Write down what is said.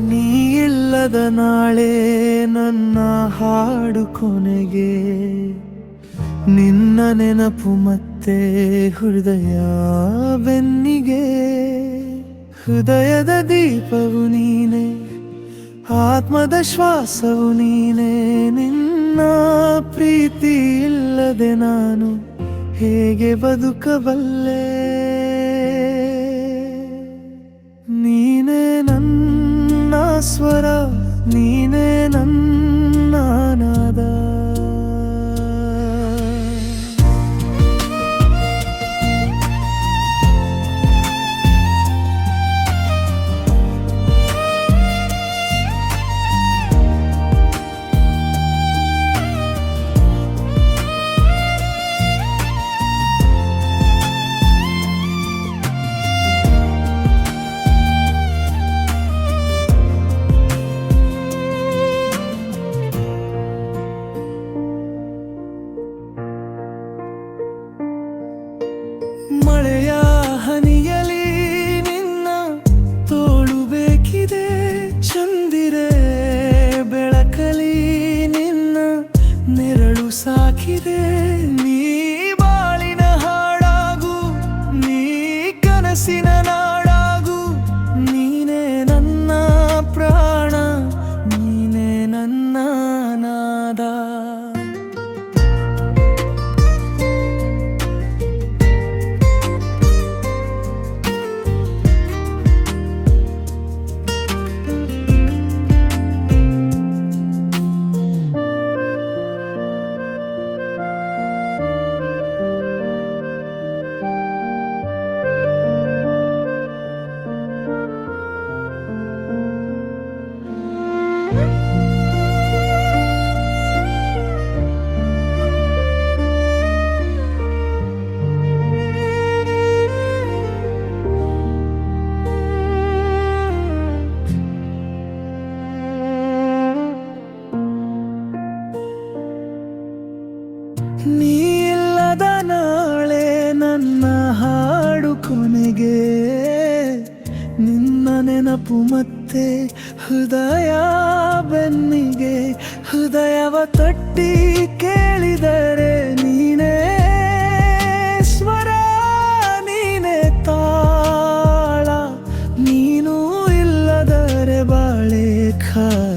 ಇಲ್ಲದ ನಾಳೆ ನನ್ನ ಹಾಡು ಕೊನೆಗೆ ನಿನ್ನ ನೆನಪು ಮತ್ತೆ ಹೃದಯ ಬೆನ್ನಿಗೆ. ಹೃದಯದ ದೀಪವು ನೀನೆ, ಆತ್ಮದ ಶ್ವಾಸವು ನೀನೆ, ನಿನ್ನ ಪ್ರೀತಿ ಇಲ್ಲದೆ ನಾನು ಹೇಗೆ ಬದುಕಬಲ್ಲೆ? ನನ್ನ ಸ್ವರ ನೀನೇ ಮಳೆಯ ಹನಿಯಲಿ ನಿನ್ನ ತೋಳು ಬೇಕಿದೆ. ಚಂದಿರೆ ಬೆಳಕಲಿ ನಿನ್ನ ನೆರಳು ಸಾಕಿದೆ. ನೀ ಇಲ್ಲದ ನಾಳೆ ನನ್ನ ಹಾಡು ಕೊನೆಗೆ ನಿನ್ನ ನೆನಪು ಮತ್ತೆ ಹೃದಯ ಬೆನ್ನಿಗೆ ಹೃದಯವ ತಟ್ಟಿ ಕೇಳಿದರೆ ನೀನೇ ಸ್ವರ, ನೀನೇ ತಾಳ. ನೀನು ಇಲ್ಲದರೆ ಬಾಳೆ ಖಾಲಿ.